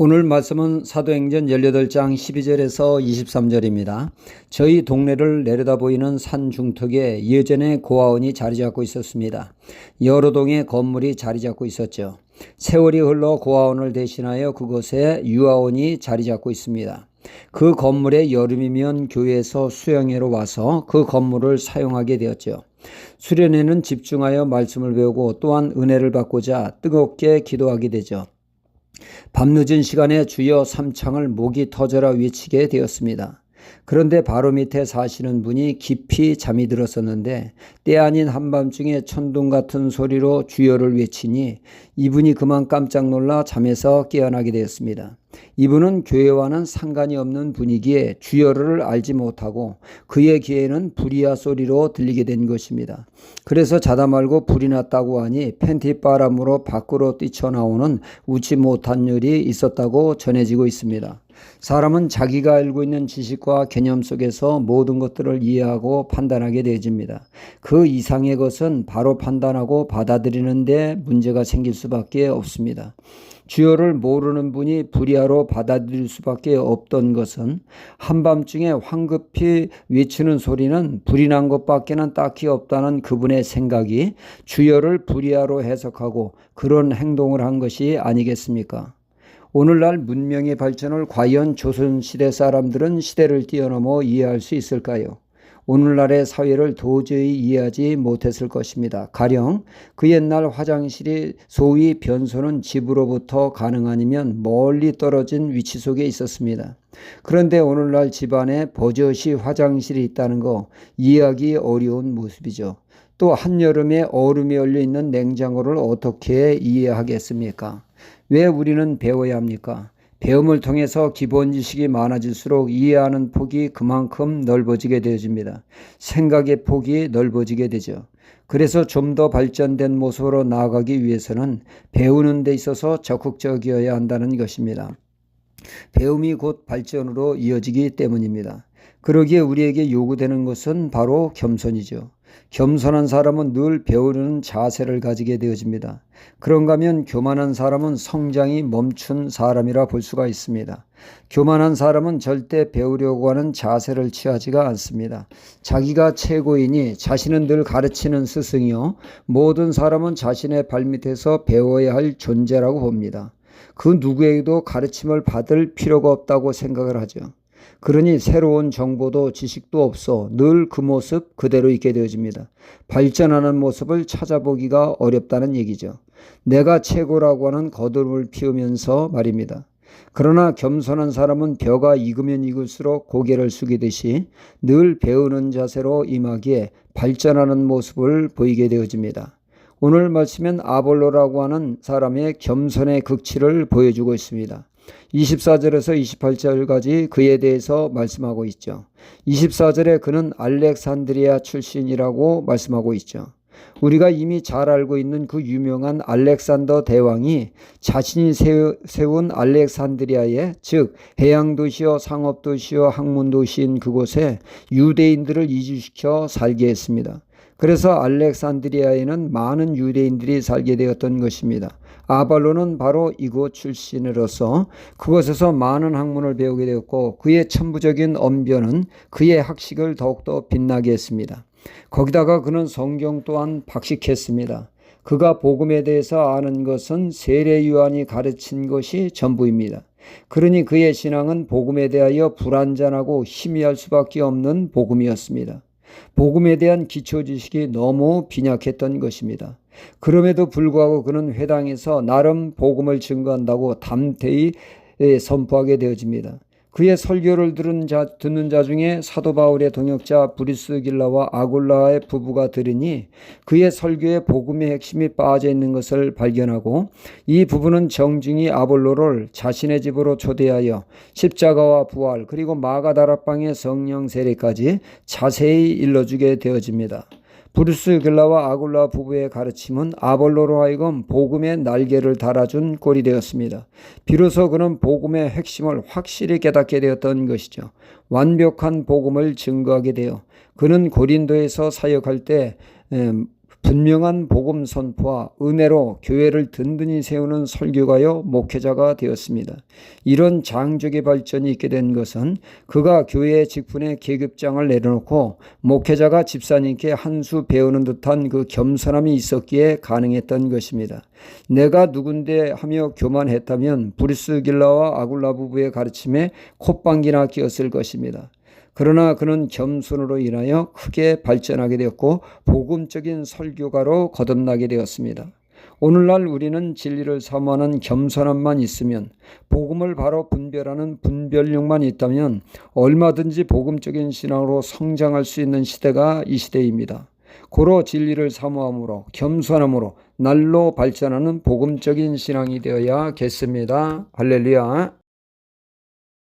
오늘 말씀은 사도행전 18장 12절에서 23절입니다. 저희 동네를 내려다 보이는 산 중턱에 예전에 고아원이 자리 잡고 있었습니다. 여러 동의 건물이 자리 잡고 있었죠. 세월이 흘러 고아원을 대신하여 그곳에 유아원이 자리 잡고 있습니다. 그 건물에 여름이면 교회에서 수영회로 와서 그 건물을 사용하게 되었죠. 수련회는 집중하여 말씀을 배우고 또한 은혜를 받고자 뜨겁게 기도하게 되죠. 밤늦은 시간에 주여 삼창을 목이 터져라 외치게 되었습니다. 그런데 바로 밑에 사시는 분이 깊이 잠이 들었었는데 때 아닌 한밤중에 천둥 같은 소리로 주여를 외치니 이분이 그만 깜짝 놀라 잠에서 깨어나게 되었습니다. 이분은 교회와는 상관이 없는 분위기에 주여를 알지 못하고 그의 귀에는 불이야 소리로 들리게 된 것입니다. 그래서 자다 말고 불이 났다고 하니 팬티 바람으로 밖으로 뛰쳐나오는 웃지 못한 일이 있었다고 전해지고 있습니다. 사람은 자기가 알고 있는 지식과 개념 속에서 모든 것들을 이해하고 판단하게 되어집니다. 그 이상의 것은 바로 판단하고 받아들이는데 문제가 생길 수밖에 없습니다. 주여를 모르는 분이 불의하로 받아들일 수밖에 없던 것은 한밤중에 황급히 외치는 소리는 불이 난 것밖에는 딱히 없다는 그분의 생각이 주여를 불의하로 해석하고 그런 행동을 한 것이 아니겠습니까? 오늘날 문명의 발전을 과연 조선시대 사람들은 시대를 뛰어넘어 이해할 수 있을까요? 오늘날의 사회를 도저히 이해하지 못했을 것입니다. 가령 그 옛날 화장실이 소위 변소는 집으로부터 가능 아니면 멀리 떨어진 위치 속에 있었습니다. 그런데 오늘날 집안에 버젓이 화장실이 있다는 거 이해하기 어려운 모습이죠. 또 한여름에 얼음이 얼려 있는 냉장고를 어떻게 이해하겠습니까? 왜 우리는 배워야 합니까? 배움을 통해서 기본 지식이 많아질수록 이해하는 폭이 그만큼 넓어지게 되어집니다. 생각의 폭이 넓어지게 되죠. 그래서 좀 더 발전된 모습으로 나아가기 위해서는 배우는 데 있어서 적극적이어야 한다는 것입니다. 배움이 곧 발전으로 이어지기 때문입니다. 그러기에 우리에게 요구되는 것은 바로 겸손이죠. 겸손한 사람은 늘 배우려는 자세를 가지게 되어집니다. 그런가 하면 교만한 사람은 성장이 멈춘 사람이라 볼 수가 있습니다. 교만한 사람은 절대 배우려고 하는 자세를 취하지가 않습니다. 자기가 최고이니 자신은 늘 가르치는 스승이요. 모든 사람은 자신의 발밑에서 배워야 할 존재라고 봅니다. 그 누구에게도 가르침을 받을 필요가 없다고 생각을 하죠. 그러니 새로운 정보도 지식도 없어 늘 그 모습 그대로 있게 되어집니다. 발전하는 모습을 찾아보기가 어렵다는 얘기죠. 내가 최고라고 하는 거듭을 피우면서 말입니다. 그러나 겸손한 사람은 벼가 익으면 익을수록 고개를 숙이듯이 늘 배우는 자세로 임하기에 발전하는 모습을 보이게 되어집니다. 오늘 말씀엔 아볼로라고 하는 사람의 겸손의 극치를 보여주고 있습니다. 24절에서 28절까지 그에 대해서 말씀하고 있죠. 24절에 그는 알렉산드리아 출신이라고 말씀하고 있죠. 우리가 이미 잘 알고 있는 그 유명한 알렉산더 대왕이 자신이 세운 알렉산드리아에 즉 해양도시여 상업도시여 학문도시인 그곳에 유대인들을 이주시켜 살게 했습니다. 그래서 알렉산드리아에는 많은 유대인들이 살게 되었던 것입니다. 아발로는 바로 이곳 출신으로서 그곳에서 많은 학문을 배우게 되었고 그의 천부적인 언변은 그의 학식을 더욱더 빛나게 했습니다. 거기다가 그는 성경 또한 박식했습니다. 그가 복음에 대해서 아는 것은 세례 요한이 가르친 것이 전부입니다. 그러니 그의 신앙은 복음에 대하여 불안전하고 희미할 수밖에 없는 복음이었습니다. 복음에 대한 기초 지식이 너무 빈약했던 것입니다. 그럼에도 불구하고 그는 회당에서 나름 복음을 증거한다고 담대히 선포하게 되어집니다. 그의 설교를 들은 자, 듣는 자 중에 사도 바울의 동역자 브리스길라와 아굴라의 부부가 들으니 그의 설교에 복음의 핵심이 빠져 있는 것을 발견하고 이 부부는 정중히 아볼로를 자신의 집으로 초대하여 십자가와 부활 그리고 마가다락방의 성령 세례까지 자세히 일러주게 되어집니다. 브루스 글라와 아굴라 부부의 가르침은 아볼로로 하여금 복음의 날개를 달아준 꼴이 되었습니다. 비로소 그는 복음의 핵심을 확실히 깨닫게 되었던 것이죠. 완벽한 복음을 증거하게 되어 그는 고린도에서 사역할 때 분명한 복음 선포와 은혜로 교회를 든든히 세우는 설교가요 목회자가 되었습니다. 이런 장족의 발전이 있게 된 것은 그가 교회 직분의 계급장을 내려놓고 목회자가 집사님께 한 수 배우는 듯한 그 겸손함이 있었기에 가능했던 것입니다. 내가 누군데 하며 교만했다면 브리스 길라와 아굴라 부부의 가르침에 콧방귀나 끼었을 것입니다. 그러나 그는 겸손으로 인하여 크게 발전하게 되었고 복음적인 설교가로 거듭나게 되었습니다. 오늘날 우리는 진리를 사모하는 겸손함만 있으면 복음을 바로 분별하는 분별력만 있다면 얼마든지 복음적인 신앙으로 성장할 수 있는 시대가 이 시대입니다. 고로 진리를 사모함으로 겸손함으로 날로 발전하는 복음적인 신앙이 되어야겠습니다. 할렐루야.